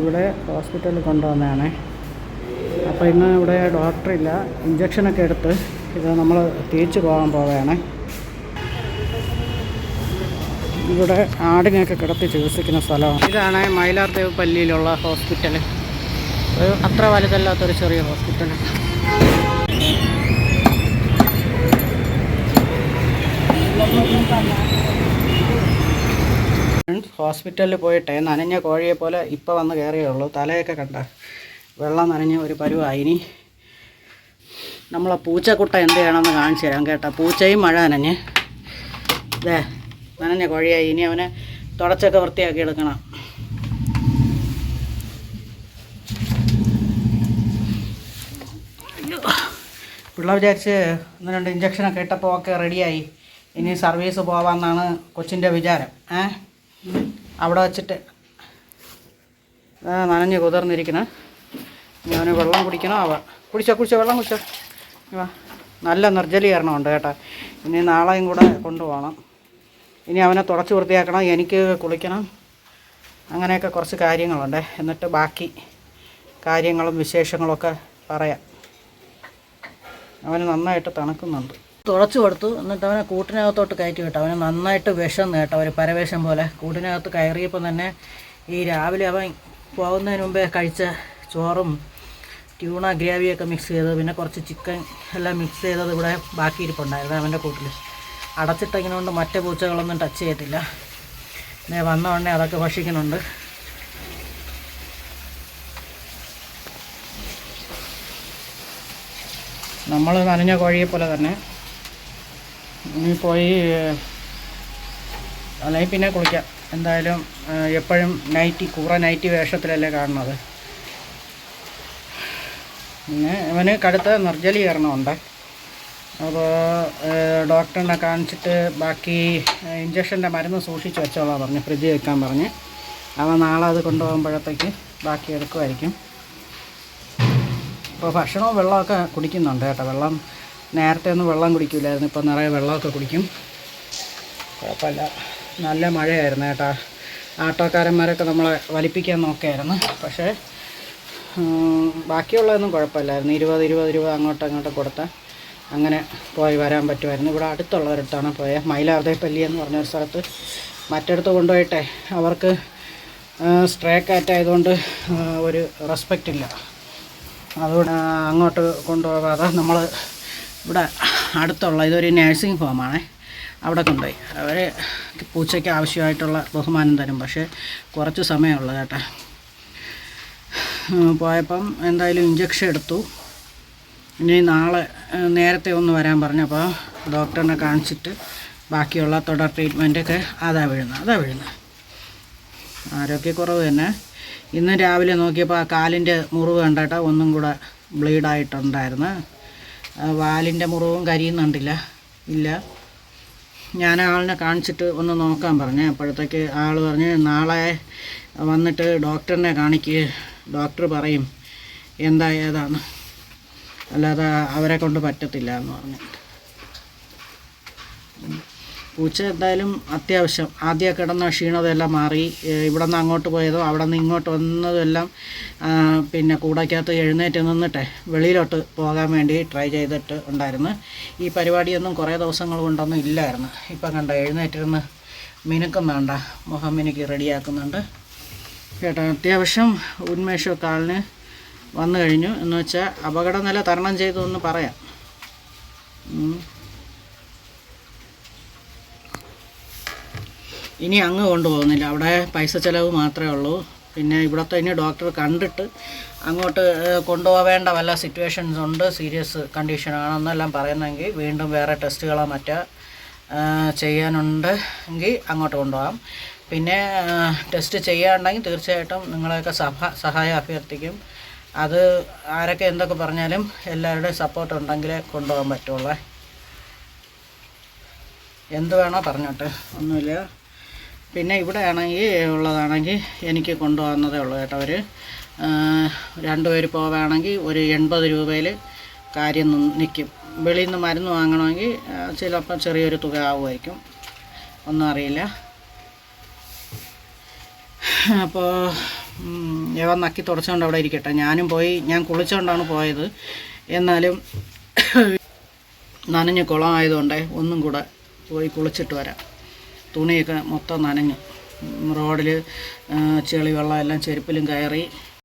ഇവിടെ ഹോസ്പിറ്റലിൽ കൊണ്ടുവന്നതാണേ. അപ്പോൾ ഇന്ന് ഇവിടെ ഡോക്ടറില്ല ഇഞ്ചക്ഷനൊക്കെ എടുത്ത് ഇത് നമ്മൾ തിരിച്ചു പോകാൻ പോവുകയാണ്. ഇവിടെ ആടിനെയൊക്കെ കിടത്തി ചികിത്സിക്കുന്ന സ്ഥലമാണ്. ഇതാണ് മയിലാർദേവ് പള്ളിയിലുള്ള ഹോസ്പിറ്റൽ ഒരു അത്ര വലുതല്ലാത്തൊരു ചെറിയ ഹോസ്പിറ്റൽ ഹോസ്പിറ്റലിൽ പോയിട്ടേ നനഞ്ഞ കോഴിയെ പോലെ ഇപ്പോൾ വന്ന് കയറിയേ ഉള്ളൂ തലയൊക്കെ കണ്ട വെള്ളം നനഞ്ഞ ഒരു പരുവായി. ഇനി നമ്മളെ പൂച്ചക്കുട്ട എന്ത് ചെയ്യണമെന്ന് കാണിച്ചു തരാം കേട്ടോ. പൂച്ചയും മഴ നനഞ്ഞ്. ഇതേ നനഞ്ഞ കോഴിയായി. ഇനി അവനെ തുടച്ചൊക്കെ വൃത്തിയാക്കി എടുക്കണം. പിള്ള വിചാരിച്ച് ഒന്ന് രണ്ട് ഇഞ്ചക്ഷനൊക്കെ ഇട്ടപ്പോൾ ഒക്കെ റെഡിയായി ഇനി സർവീസ് പോവാമെന്നാണ് കൊച്ചിന്റെ വിചാരം. ഏ? അവിടെ വച്ചിട്ട്. നനഞ്ഞ് കുതിർന്നിരിക്കണ. ഞാൻ വെള്ളം കുടിക്കണോ? അവ കുടിച്ചോ കുടിച്ചോ വെള്ളം കുടിച്ചോ. വാ. നല്ല നിർജലീകരണമുണ്ട് കേട്ടോ. ഇനി നാളെയും കൂടെ കൊണ്ടുപോകണം. ഇനി അവനെ തുടച്ച് വൃത്തിയാക്കണം എനിക്ക് കുളിക്കണം. അങ്ങനെയൊക്കെ കുറച്ച് കാര്യങ്ങളുണ്ട്. എന്നിട്ട് ബാക്കി കാര്യങ്ങളും വിശേഷങ്ങളൊക്കെ പറയാം. അവന് നന്നായിട്ട് തണുക്കുന്നുണ്ട്. തുളച്ചു കൊടുത്തു. എന്നിട്ട് അവനെ കൂട്ടിനകത്തോട്ട് കയറ്റി വിട്ടു. അവന് നന്നായിട്ട് വിഷം കേട്ടോ ഒരു പരവേഷം പോലെ. കൂട്ടിനകത്ത് കയറിയപ്പോൾ തന്നെ ഈ രാവിലെ അവൻ പോകുന്നതിന് മുമ്പേ കഴിച്ച ചോറും ട്യൂണ ഗ്രേവിയൊക്കെ മിക്സ് ചെയ്തത്. പിന്നെ കുറച്ച് ചിക്കൻ എല്ലാം മിക്സ് ചെയ്തത് ഇവിടെ ബാക്കി ഇരിപ്പുണ്ടായിരുന്നു അവന്റെ കൂട്ടിൽ. അടച്ചിട്ടിങ്ങനെ മറ്റേ പൂച്ചകളൊന്നും ടച്ച് ചെയ്യത്തില്ല പിന്നെ വന്ന ഉടനെ അതൊക്കെ ഭക്ഷിക്കുന്നുണ്ട്. നമ്മൾ നനഞ്ഞ കോഴിയെ പോലെ തന്നെ ഇനി പോയി അല്ലെങ്കിൽ പിന്നെ കുളിക്കാം. എന്തായാലും എപ്പോഴും നൈറ്റി കൂറ നൈറ്റി വേഷത്തിലല്ലേ കാണുന്നത്. പിന്നെ ഇവന് കടുത്ത നിർജലീകരണമുണ്ട് അപ്പോൾ ഡോക്ടറിനെ കാണിച്ചിട്ട് ബാക്കി ഇഞ്ചക്ഷന്റെ മരുന്ന് സൂക്ഷിച്ച് വെച്ചോളാം പറഞ്ഞു ഫ്രിഡ്ജ് വെക്കാൻ പറഞ്ഞ്. അവൻ നാളെ അത് കൊണ്ടുപോകുമ്പോഴത്തേക്ക് ബാക്കി എടുക്കുമായിരിക്കും. ഇപ്പോൾ ഭക്ഷണവും വെള്ളമൊക്കെ കുടിക്കുന്നുണ്ട് കേട്ടോ. വെള്ളം നേരത്തെ ഒന്നും വെള്ളം കുടിക്കില്ലായിരുന്നു ഇപ്പം നിറയെ വെള്ളമൊക്കെ കുടിക്കും. കുഴപ്പമില്ല. നല്ല മഴയായിരുന്നു കേട്ടോ. ആട്ടോക്കാരന്മാരൊക്കെ നമ്മളെ വലിപ്പിക്കാൻ നോക്കിയായിരുന്നു പക്ഷേ ബാക്കിയുള്ളതൊന്നും കുഴപ്പമില്ലായിരുന്നു. ഇരുപത് ഇരുപത് രൂപ അങ്ങോട്ടും അങ്ങോട്ടും കൊടുത്താൽ അങ്ങനെ പോയി വരാൻ പറ്റുമായിരുന്നു. ഇവിടെ അടുത്തുള്ളവരടുത്താണ് പോയത് മൈലാർദേപ്പല്ലി എന്ന് പറഞ്ഞൊരു സ്ഥലത്ത് മറ്റടുത്ത് കൊണ്ടുപോയിട്ടെ അവർക്ക് സ്ട്രേ കാറ്റ് ആയതുകൊണ്ട് ഒരു റെസ്പെക്റ്റ് ഇല്ല അതുകൊണ്ട് അങ്ങോട്ട് കൊണ്ടുപോകാതെ നമ്മൾ ഇവിടെ അടുത്തുള്ള ഇതൊരു നേഴ്സിംഗ് ഹോമാണേ. അവിടെ കൊണ്ടുപോയി. അവർ പൂച്ചയ്ക്ക് ആവശ്യമായിട്ടുള്ള ബഹുമാനം തരും. പക്ഷേ കുറച്ച് സമയമുള്ളൂ കേട്ടോ. പോയപ്പം എന്തായാലും ഇഞ്ചക്ഷൻ എടുത്തു. ഇനി നാളെ നേരത്തെ ഒന്ന് വരാൻ പറഞ്ഞപ്പോൾ ഡോക്ടറിനെ കാണിച്ചിട്ട് ബാക്കിയുള്ള തുടർ ട്രീറ്റ്മെന്റൊക്കെ അതാ വീഴുന്നത് അതാ വീഴുന്നത്. ആരോഗ്യക്കുറവ് തന്നെ. ഇന്ന് രാവിലെ നോക്കിയപ്പോൾ ആ കാലിന്റെ മുറിവ് കണ്ടിട്ട് ഒന്നും കൂടെ ബ്ലീഡായിട്ടുണ്ടായിരുന്നു വാലിന്റെ മുറിവും കരിയുന്നുണ്ടില്ല ഇല്ല. ഞാൻ ആളിനെ കാണിച്ചിട്ട് ഒന്ന് നോക്കാൻ പറഞ്ഞു. അപ്പോഴത്തേക്ക് ആൾ പറഞ്ഞ് നാളെ വന്നിട്ട് ഡോക്ടറിനെ കാണിക്ക്. ഡോക്ടർ പറയും എന്താ ഏതാണ് അല്ലാതെ അവരെ കൊണ്ട് പറ്റത്തില്ല എന്ന് പറഞ്ഞു പൂച്ച എന്തായാലും അത്യാവശ്യം. ആദ്യം കിടന്ന ക്ഷീണതെല്ലാം മാറി. ഇവിടെ നിന്ന് അങ്ങോട്ട് പോയതും അവിടെ നിന്ന് ഇങ്ങോട്ട് വന്നതും എല്ലാം പിന്നെ കൂടയ്ക്കകത്ത് എഴുന്നേറ്റ് നിന്നിട്ട് വെളിയിലോട്ട് പോകാൻ വേണ്ടി ട്രൈ ചെയ്തിട്ട് ഉണ്ടായിരുന്നു. ഈ പരിപാടിയൊന്നും കുറേ ദിവസങ്ങൾ കൊണ്ടൊന്നും ഇല്ലായിരുന്നു. ഇപ്പം കണ്ട എഴുന്നേറ്റിരുന്ന് മിനുക്കുന്നുണ്ട. മുഖം മിനുക്കി റെഡിയാക്കുന്നുണ്ട്. കേട്ടോ അത്യാവശ്യം ഉന്മേഷമൊക്കെ ആളിന് വന്നു കഴിഞ്ഞു. എന്ന് വെച്ചാൽ അപകടനില തരണം ചെയ്തു എന്ന് പറയാം. ഇനി അങ്ങ് കൊണ്ടുപോകുന്നില്ല. അവിടെ പൈസ ചിലവ് മാത്രമേ ഉള്ളൂ. പിന്നെ ഇവിടുത്തെ ഇനി ഡോക്ടർ കണ്ടിട്ട് അങ്ങോട്ട് കൊണ്ടുപോവേണ്ട വല്ല സിറ്റുവേഷൻസ് ഉണ്ട് സീരിയസ് കണ്ടീഷൻ ആണെന്നെല്ലാം പറയുന്നെങ്കിൽ വീണ്ടും വേറെ ടെസ്റ്റുകളോ മറ്റോ ചെയ്യാനുണ്ട് എങ്കിൽ അങ്ങോട്ട് കൊണ്ടുപോകാം. പിന്നെ ടെസ്റ്റ് ചെയ്യാണ്ടെങ്കിൽ തീർച്ചയായിട്ടും നിങ്ങളെയൊക്കെ സഭ സഹായം അഭ്യർത്ഥിക്കും. അത് ആരൊക്കെ എന്തൊക്കെ പറഞ്ഞാലും എല്ലാവരുടെയും സപ്പോർട്ട് ഉണ്ടെങ്കിലേ കൊണ്ടുപോകാൻ പറ്റുള്ളൂ. എന്ത് വേണോ പറഞ്ഞോട്ടെ. ഒന്നുമില്ല. പിന്നെ ഇവിടെ ആണെങ്കിൽ ഉള്ളതാണെങ്കിൽ എനിക്ക് കൊണ്ടുപോകുന്നതേ ഉള്ളൂ കേട്ടോ അവർ രണ്ടുപേർ പോവുകയാണെങ്കിൽ ഒരു എൺപത് രൂപയിൽ കാര്യം നിൽക്കും വെളിയിൽ നിന്ന് മരുന്ന് വാങ്ങണമെങ്കിൽ ചിലപ്പോൾ ചെറിയൊരു തുക ആവുമായിരിക്കും. ഒന്നും അറിയില്ല. അപ്പോൾ യവൻ നക്കി തുടച്ചുകൊണ്ട് അവിടെ ഇരിക്കട്ടെ. ഞാനും പോയി ഞാൻ കുളിച്ചുകൊണ്ടാണ് പോയത്. എന്നാലും നനഞ്ഞ് കുളമായതുകൊണ്ട് ഒന്നും കൂടെ പോയി കുളിച്ചിട്ട് വരാം. തുണിയൊക്കെ മൊത്തം നനഞ്ഞു. റോഡിൽ ചെളി വെള്ളം എല്ലാം ചെരുപ്പിലും കയറി